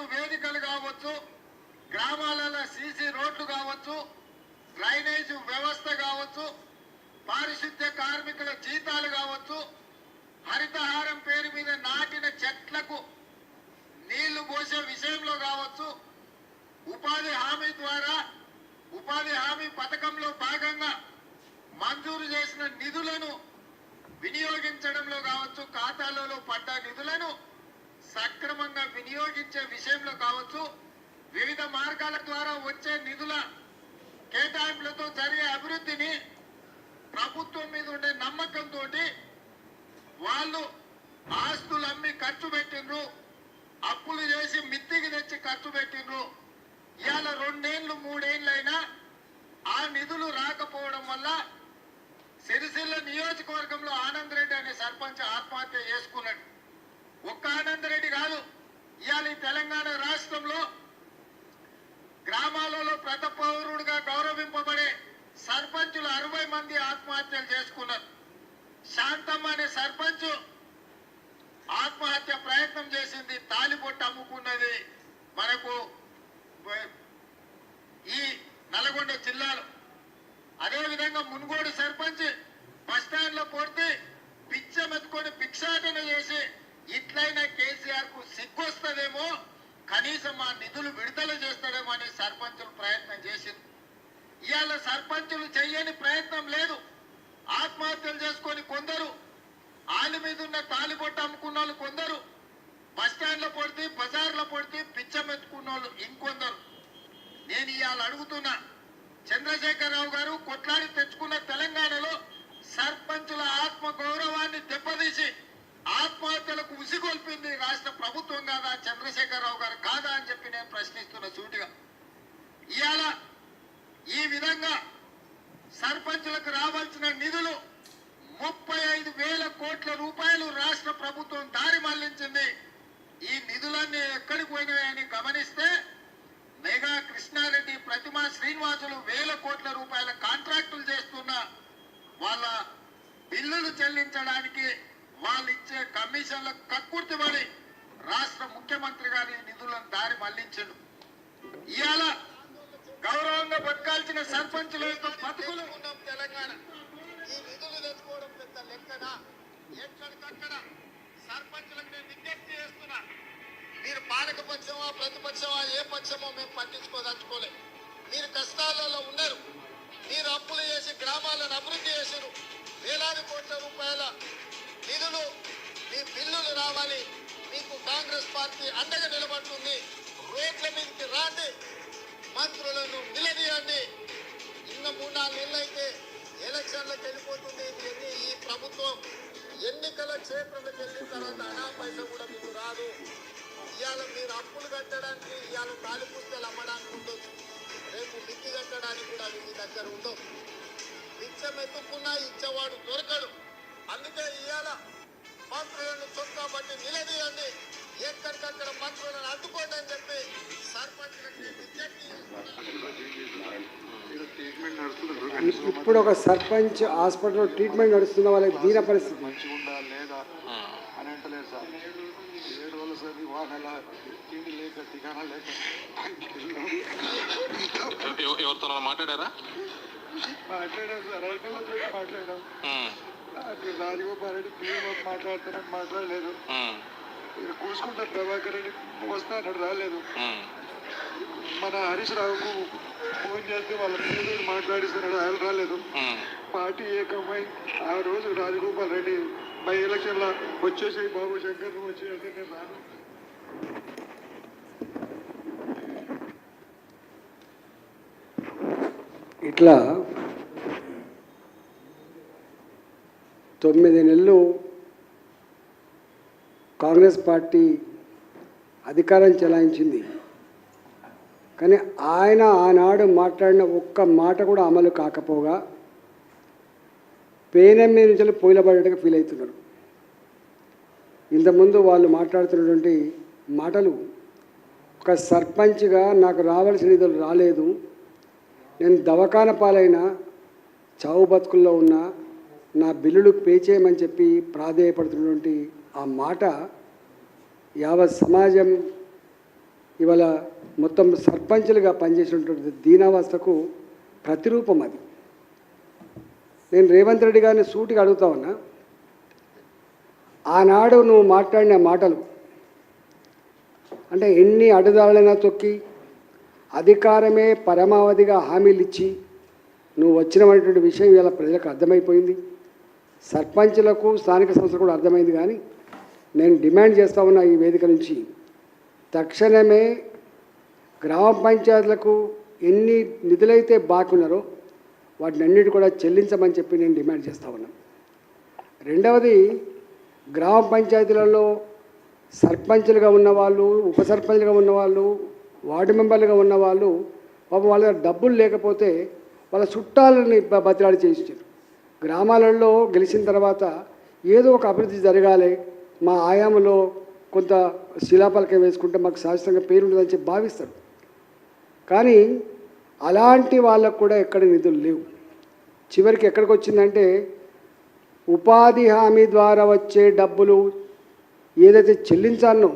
రైతు వేదికలు కావచ్చు గ్రామాలలో సీసీ రోడ్లు కావచ్చు డ్రైనేజ్ వ్యవస్థ కావచ్చు పారిశుద్ధ్య కార్మికుల జీతాలు కావచ్చు హరితహారం పేరు మీద నాటిన చెట్లకు నీళ్ళు పోసే విషయంలో కావచ్చు ఉపాధి హామీ ద్వారా ఉపాధి హామీ పథకంలో భాగంగా మంజూరు చేసిన నిధులను వినియోగించడంలో కావచ్చు ఖాతాలలో పడ్డ నిధులను సక్రమంగా వినియోగించే విషయంలో కావచ్చు వివిధ మార్గాల ద్వారా వచ్చే నిధుల కేటాయింపులతో జరిగే అభివృద్ధిని ప్రభుత్వం మీద ఉండే నమ్మకంతో వాళ్ళు ఆస్తులు అమ్మి ఖర్చు పెట్టిండ్రు అప్పులు చేసి మిత్తికి తెచ్చి ఖర్చు పెట్టిండ్రు. ఇవాళ రెండేళ్ళు మూడేళ్ళైనా ఆ నిధులు రాకపోవడం వల్ల సిరిసిల్ల నియోజకవర్గంలో ఆనంద్ రెడ్డి అనే సర్పంచ్ ఆత్మహత్య చేసుకున్నాడు. ఒక్క ఆనంద్ రెడ్డి తెలంగాణ రాష్ట్రంలో గ్రామాలలో ప్రత పౌరుడుగా గౌరవింపబడే సర్పంచులు అరవై మంది ఆత్మహత్యలు చేసుకున్నారు. శాంతమ్మ అనే సర్పంచ్ ఆత్మహత్య ప్రయత్నం చేసింది తాలిబొట్టు అమ్ముకున్నది మనకు ఈ నల్గొండ జిల్లాలో అదే విధంగా మున్గోడు సర్పంచ్ బస్ స్టాండ్లో పొడితే పిచ్చమెత్తుకొని భిక్షాటన చేసి ఇట్లయినా కేసీఆర్కు సిగ్గొస్తుందేమో కనీసం ఆ నిధులు విడుదల చేస్తాడేమో అని సర్పంచులు ప్రయత్నం చేసింది ఇవాళ సర్పంచులు చెయ్యని ప్రయత్నం లేదు ఆత్మహత్యలు చేసుకొని కొందరు ఆళ్ళ మీద ఉన్న తాలిబొట్టు అమ్ముకున్న వాళ్ళు కొందరు. బస్ స్టాండ్లో పడితే బజార్లో పడితే పిచ్చమెత్తుకున్న వాళ్ళు ఇంకొందరు. నేను ఇవాళ అడుగుతున్నా చంద్రశేఖరరావు గారు కొట్లాడి తెచ్చుకున్న తెలంగాణలో సర్పంచుల ఆత్మ గౌరవాన్ని దెబ్బతీసి ఆత్మహత్యలకు ఉసిగొల్పింది రాష్ట్ర ప్రభుత్వం కాదా చంద్రశేఖరరావు గారు కాదా అని చెప్పి నేను ప్రశ్నిస్తున్న సూటిగా. ఇవాళ ఈ విధంగా సర్పంచులకు రావాల్సిన నిధులు ముప్పై ఐదు వేల కోట్ల రూపాయలు రాష్ట్ర ప్రభుత్వం దారి మళ్ళించింది. ఈ నిధులన్నీ ఎక్కడికి పోయినాయని గమనిస్తే మెగా కృష్ణారెడ్డి ప్రతిమా శ్రీనివాసులు వేల కోట్ల రూపాయల కాంట్రాక్టులు చేస్తున్న వాళ్ళ బిల్లులు చెల్లించడానికి వాళ్ళు ఇచ్చే కమిషన్లకు కక్కుర్తిపడి రాష్ట్ర ముఖ్యమంత్రి గారి నిధులను దారి మళ్ళించడు. ఇవాళ గౌరవంగా బతకాల్సిన సర్పంచుల యొక్క బతుకులు ఉన్నాం తెలంగాణ ఈ తెచ్చుకోవడం పెద్ద లెక్కన? ఎక్కడికక్కడ సర్పంచులకు నేను విజ్ఞప్తి చేస్తున్నా. మీరు పాలక పక్షమా ప్రతిపక్షమా ఏ పక్షమో మేము పట్టించుకోదలుచుకోలే మీరు కష్టాలలో ఉన్నారు. మీరు అప్పులు చేసి గ్రామాలను అభివృద్ధి చేశారు వేలాది కోట్ల రూపాయల నిధులు మీ బిల్లులు రావాలి. మీకు కాంగ్రెస్ పార్టీ అండగా నిలబడుతుంది. రోడ్ల మీదకి రాండి. మంత్రులను నిలదీయండి. ఇంకా మూడు నాలుగు నెలలు అయితే ఎలక్షన్లకు వెళ్ళిపోతుంది. ఈ ప్రభుత్వం ఎన్నికల క్షేత్రంలోకి వెళ్ళిన తర్వాత అనా పైస కూడా మీకు రాదు. ఇవాళ మీరు అప్పులు కట్టడానికి ఇవాళ తాలి పుస్తకాలు అమ్మడానికి ఉండొచ్చు. రేపు మిత్తి కట్టడానికి కూడా అవి మీ దగ్గర ఉండవు బిచ్చం ఎత్తుకున్నా ఇచ్చేవాడు దొరకడు. అందుకే ఇవాళ మంత్రులను చొక్కా బట్టి నిలదీయండి. ఎక్కడికక్కడ మంత్రులను అడ్డుకోండి అని చెప్పి ఇప్పుడు ఒక సర్పంచ్ హాస్పిటల్లో ట్రీట్మెంట్ నడుస్తున్న వాళ్ళకి దీన పరిస్థితి. మంచిగా ఉందా లేదా అని అంటలేదు సార్. ఏడు రోజులు సార్ వాహనాల తిండి లేక టికానా లేక ఎవ- ఎవరితో మాట్లాడారా? మాట్లాడాం సార్. మాట్లాడాం. రాజగోపాల్ రెడ్డి మాట్లాడతానని మాట్లాడలేదు. ఇక్కడ కూసుకుంటా ప్రభాకర్ రెడ్డి వస్తా అన్నాడు రాలేదు మన హరీష్ రావుకు ఫోన్ చేస్తే వాళ్ళ పేరు మాట్లాడిస్తున్నాడు ఆయన రాలేదు. పార్టీ ఏకమై ఆ రోజు రాజగోపాల్ రెడ్డి బై ఎలక్షన్లో వచ్చేసి బాబు శంకర్ వచ్చి అంటే నేను రాను. ఇట్లా తొమ్మిది నెలలు కాంగ్రెస్ పార్టీ అధికారం చెలాయించింది. కానీ ఆయన ఆనాడు మాట్లాడిన ఒక్క మాట కూడా అమలు కాకపోగా పేనం మీద నుంచి పోయిలబడేట్టుగా ఫీల్ అవుతున్నారు. ఇంతకుముందు వాళ్ళు మాట్లాడుతున్నటువంటి మాటలు ఒక సర్పంచ్గా నాకు రావాల్సిన నిధులు రాలేదు. నేను దవాఖాన పాలైన చావు బతుకుల్లో ఉన్న నా బిల్లులు పే చేయమని చెప్పి ప్రాధేయపడుతున్నటువంటి ఆ మాట యావత్ సమాజం ఇవాళ మొత్తం సర్పంచులుగా పనిచేసినటువంటి దీనావస్థకు ప్రతిరూపం అది. నేను రేవంత్ రెడ్డి గారిని సూటిగా అడుగుతా ఉన్నా ఆనాడు నువ్వు మాట్లాడిన మాటలు అంటే ఎన్ని అడుదాలైనా తొక్కి అధికారమే పరమావధిగా హామీలు ఇచ్చి నువ్వు వచ్చినటువంటి విషయం ఇలా ప్రజలకు అర్థమైపోయింది. సర్పంచులకు స్థానిక సంస్థలు కూడా అర్థమైంది కానీ నేను డిమాండ్ చేస్తా ఉన్నా ఈ వేదిక నుంచి. తక్షణమే గ్రామ పంచాయతీలకు ఎన్ని నిధులైతే బాకున్నారో వాటిని అన్నిటి కూడా చెల్లించమని చెప్పి నేను డిమాండ్ చేస్తా ఉన్నాను రెండవది గ్రామ పంచాయతీలలో సర్పంచులుగా ఉన్నవాళ్ళు ఉప సర్పంచ్లుగా ఉన్నవాళ్ళు వార్డు మెంబర్లుగా ఉన్నవాళ్ళు పాపం వాళ్ళ దగ్గర డబ్బులు లేకపోతే వాళ్ళ చుట్టాలని బతిలాడి చేయించారు. గ్రామాలలో గెలిచిన తర్వాత ఏదో ఒక అభివృద్ధి జరగాలి మా ఆయామలో కొంత శిలాపలకం వేసుకుంటే మాకు శాశ్వతంగా పేరు ఉంటుందని చెప్పి భావిస్తారు. కానీ అలాంటి వాళ్ళకు కూడా ఎక్కడ నిధులు లేవు. చివరికి ఎక్కడికి వచ్చిందంటే ఉపాధి హామీ ద్వారా వచ్చే డబ్బులు ఏదైతే చెల్లించాలనో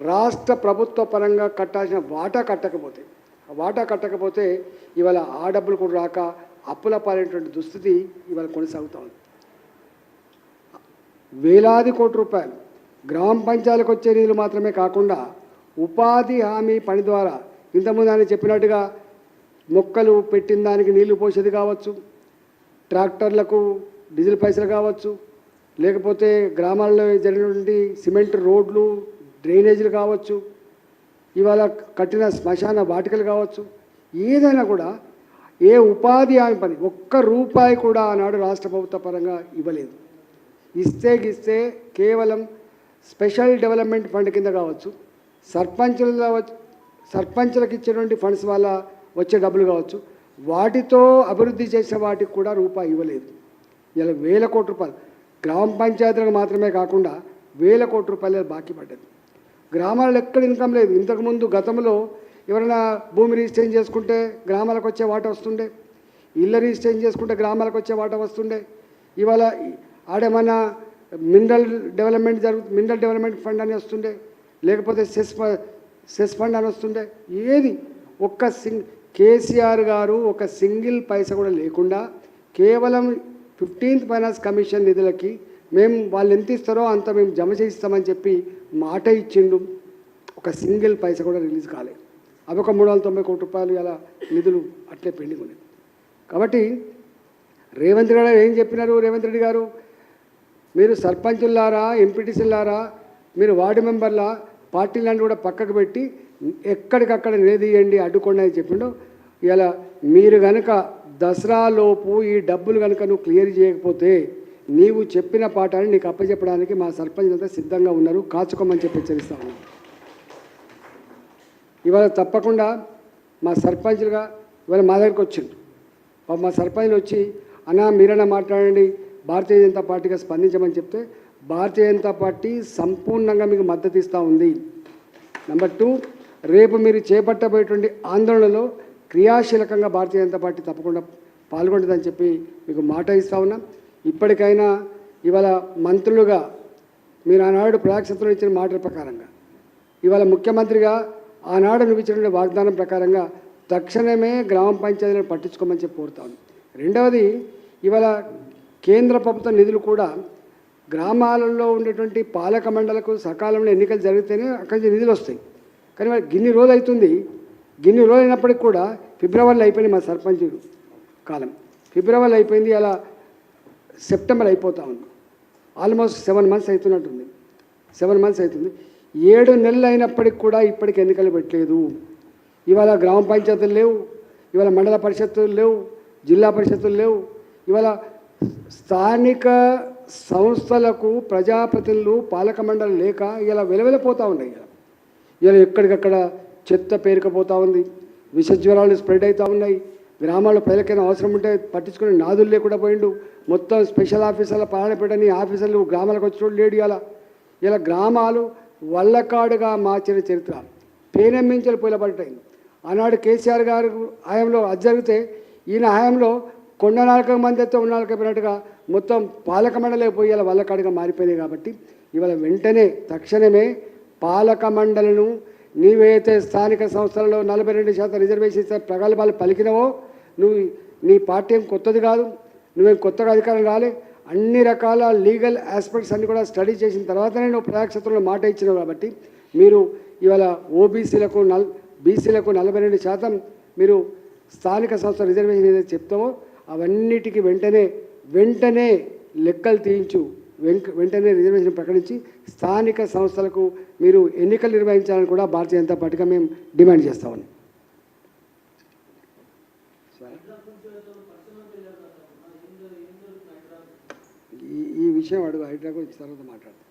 రాష్ట్ర ప్రభుత్వ పరంగా కట్టాల్సిన వాటా కట్టకపోతే వాటా కట్టకపోతే ఇవాళ ఆ డబ్బులు కూడా రాక అప్పుల పాలైనటువంటి దుస్థితి ఇవాళ కొనసాగుతూ ఉంది. వేలాది కోట్ల రూపాయలు గ్రామ పంచాయతీలకు వచ్చే నిధులు మాత్రమే కాకుండా ఉపాధి హామీ పని ద్వారా ఇంతకుముందు ఆయన చెప్పినట్టుగా మొక్కలు పెట్టిన దానికి నీళ్ళు పోసేది కావచ్చు ట్రాక్టర్లకు డీజిల్ పైసలు కావచ్చు లేకపోతే గ్రామాల్లో జరిగినటువంటి సిమెంట్ రోడ్లు డ్రైనేజీలు కావచ్చు ఇవాళ కట్టిన శ్మశాన వాటికలు కావచ్చు ఏదైనా కూడా ఏ ఉపాధి హామీ పని ఒక్క రూపాయి కూడా ఆనాడు రాష్ట్ర ప్రభుత్వ పరంగా ఇవ్వలేదు. ఇస్తే గిస్తే కేవలం స్పెషల్ డెవలప్మెంట్ ఫండ్ కింద కావచ్చు సర్పంచుల సర్పంచులకు ఇచ్చినటువంటి ఫండ్స్ వల్ల వచ్చే డబ్బులు కావచ్చు వాటితో అభివృద్ధి చేసిన వాటికి కూడా రూపాయి ఇవ్వలేదు. ఇలా వేల కోట్ల రూపాయలు. గ్రామ పంచాయతీలకు మాత్రమే కాకుండా వేల కోట్ల రూపాయలు బాకీ పడ్డది. గ్రామాలలో ఎక్కడ ఇన్కమ్ లేదు. ఇంతకుముందు గతంలో ఎవరైనా భూమి రిజిస్ట్రేషన్ చేసుకుంటే గ్రామాలకు వచ్చే వాట వస్తుండే. ఇళ్ళ రిజిస్ట్రేషన్ చేసుకుంటే గ్రామాలకు వచ్చే వాట వస్తుండే. ఇవాళ ఆడేమన్నా మినరల్ డెవలప్మెంట్ జరుగుతుంది మినరల్ డెవలప్మెంట్ ఫండ్ అని వస్తుండే లేకపోతే సెస్ ఫ- సెస్ ఫండ్ అని వస్తుండే ఏది? ఒక్క సింగ్ కేసీఆర్ గారు ఒక సింగిల్ పైస కూడా లేకుండా కేవలం ఫిఫ్టీన్త్ ఫైనాన్స్ కమిషన్ నిధులకి మేము వాళ్ళు ఎంత ఇస్తారో అంత మేము జమ చేయిస్తామని చెప్పి మాట ఇచ్చిండు. ఒక సింగిల్ పైసా కూడా రిలీజ్ కాలేదు అవి ఒక మూడు వందల తొంభై కోటి రూపాయలు అలా నిధులు అట్లే పెండింగ్ ఉన్నాయి. కాబట్టి రేవంత్ రెడ్డి ఏం చెప్పినారు? రేవంత్ రెడ్డి గారు మీరు సర్పంచులారా ఎంపీటీసీలారా మీరు వార్డు మెంబర్లా పార్టీలను కూడా పక్కకు పెట్టి ఎక్కడికక్కడ నిలదీయండి అడ్డుకోండి అని చెప్పిండు. ఇలా మీరు కనుక దసరాలోపు ఈ డబ్బులు కనుక నువ్వు క్లియర్ చేయకపోతే నీవు చెప్పిన పాఠాన్ని నీకు అప్పచెప్పడానికి మా సర్పంచ్ అంతా సిద్ధంగా ఉన్నారు. కాచుకోమని చెప్పి హెచ్చరిస్తా ఇవాళ తప్పకుండా మా సర్పంచ్లుగా ఇవాళ మా దగ్గరికి వచ్చిండు. మా సర్పంచ్లు వచ్చి అన్నా మీరన్నా మాట్లాడండి భారతీయ జనతా పార్టీగా స్పందించమని చెప్తే భారతీయ జనతా పార్టీ సంపూర్ణంగా మీకు మద్దతు ఇస్తూ ఉంది. నెంబర్ టూ రేపు మీరు చేపట్టబోయేటువంటి ఆందోళనలో క్రియాశీలకంగా భారతీయ జనతా పార్టీ తప్పకుండా పాల్గొంటుందని చెప్పి మీకు మాట ఇస్తా ఉన్నాం. ఇప్పటికైనా ఇవాళ మంత్రులుగా మీరు ఆనాడు ప్రజాక్షేత్రంలో ఇచ్చిన మాటల ప్రకారంగా ఇవాళ ముఖ్యమంత్రిగా ఆనాడు నువ్వు వాగ్దానం ప్రకారంగా తక్షణమే గ్రామ పంచాయతీలను పట్టించుకోమని చెప్పి కోరుతాను రెండవది ఇవాళ కేంద్ర ప్రభుత్వ నిధులు కూడా గ్రామాలలో ఉండేటువంటి పాలక మండలకు సకాలంలో ఎన్నికలు జరిగితేనే అక్కడి నుంచి నిధులు వస్తాయి. కానీ మరి గిన్ని రోజులు అవుతుంది గిన్ని రోజులు అయినప్పటికి కూడా ఫిబ్రవరిలో అయిపోయింది మా సర్పంచ్ కాలం. ఫిబ్రవరిలో అయిపోయింది అలా సెప్టెంబర్ అయిపోతా ఉంది. ఆల్మోస్ట్ సెవెన్ మంత్స్ అవుతున్నట్టుంది సెవెన్ మంత్స్ అవుతుంది ఏడు నెలలు అయినప్పటికి కూడా ఇప్పటికి ఎన్నికలు పెట్టలేదు. ఇవాళ గ్రామ పంచాయతీలు లేవు ఇవాళ మండల పరిషత్తులు లేవు జిల్లా పరిషత్తులు లేవు ఇవాళ స్థానిక సంస్థలకు ప్రజాప్రతినిధులు పాలక మండలి లేక ఇలా వెలవెలపోతూ ఉన్నాయి. ఇలా ఇలా ఎక్కడికక్కడ చెత్త పేరుకపోతూ ఉంది. విష జ్వరాలు స్ప్రెడ్ అవుతూ ఉన్నాయి. గ్రామాల్లో ప్రజలకైనా అవసరం ఉంటే పట్టించుకునే నాదులు లేకుండా పోయిండు. మొత్తం స్పెషల్ ఆఫీసర్ల పాలన పెట్టని ఆఫీసర్లు గ్రామాలకు వచ్చినోడు లేడు ఇలా ఇలా గ్రామాలు వల్లకాడుగా మార్చిన చరిత్ర. పేనెమ్మించలు పడ్డాయి ఆనాడు కేసీఆర్ గారు హయాంలో అది జరిగితే ఈయన హయాంలో కొండ నాలుక మందితో అయితే మొత్తం పాలక మండలి పోయేలా ఇలా వల్లకాడుగా మారిపోయినాయి కాబట్టి ఇవాళ వెంటనే తక్షణమే పాలక మండలను నీవైతే స్థానిక సంస్థలలో నలభై రెండు శాతం రిజర్వేషన్ ప్రగల్భాలు పలికినవో నువ్వు నీ పార్టీ ఏం కొత్తది కాదు నువ్వేం కొత్తగా అధికారం రాలే అన్ని రకాల లీగల్ ఆస్పెక్ట్స్ అన్ని కూడా స్టడీ చేసిన తర్వాతనే నువ్వు ప్రజాక్షేత్రంలో మాట ఇచ్చినావు కాబట్టి మీరు ఇవాళ ఓబీసీలకు నల్ బీసీలకు నలభై రెండు శాతం మీరు స్థానిక సంస్థ రిజర్వేషన్ ఏదైతే చెప్తామో అవన్నిటికీ వెంటనే వెంటనే లెక్కలు తీయించు. వెంక వెంటనే రిజర్వేషన్ ప్రకటించి స్థానిక సంస్థలకు మీరు ఎన్నికలు నిర్వహించాలని కూడా భారతీయ జనతా పార్టీగా మేము డిమాండ్ చేస్తామని ఈ ఈ విషయం అడుగు హైడ్రాబాద్ తర్వాత మాట్లాడతాం.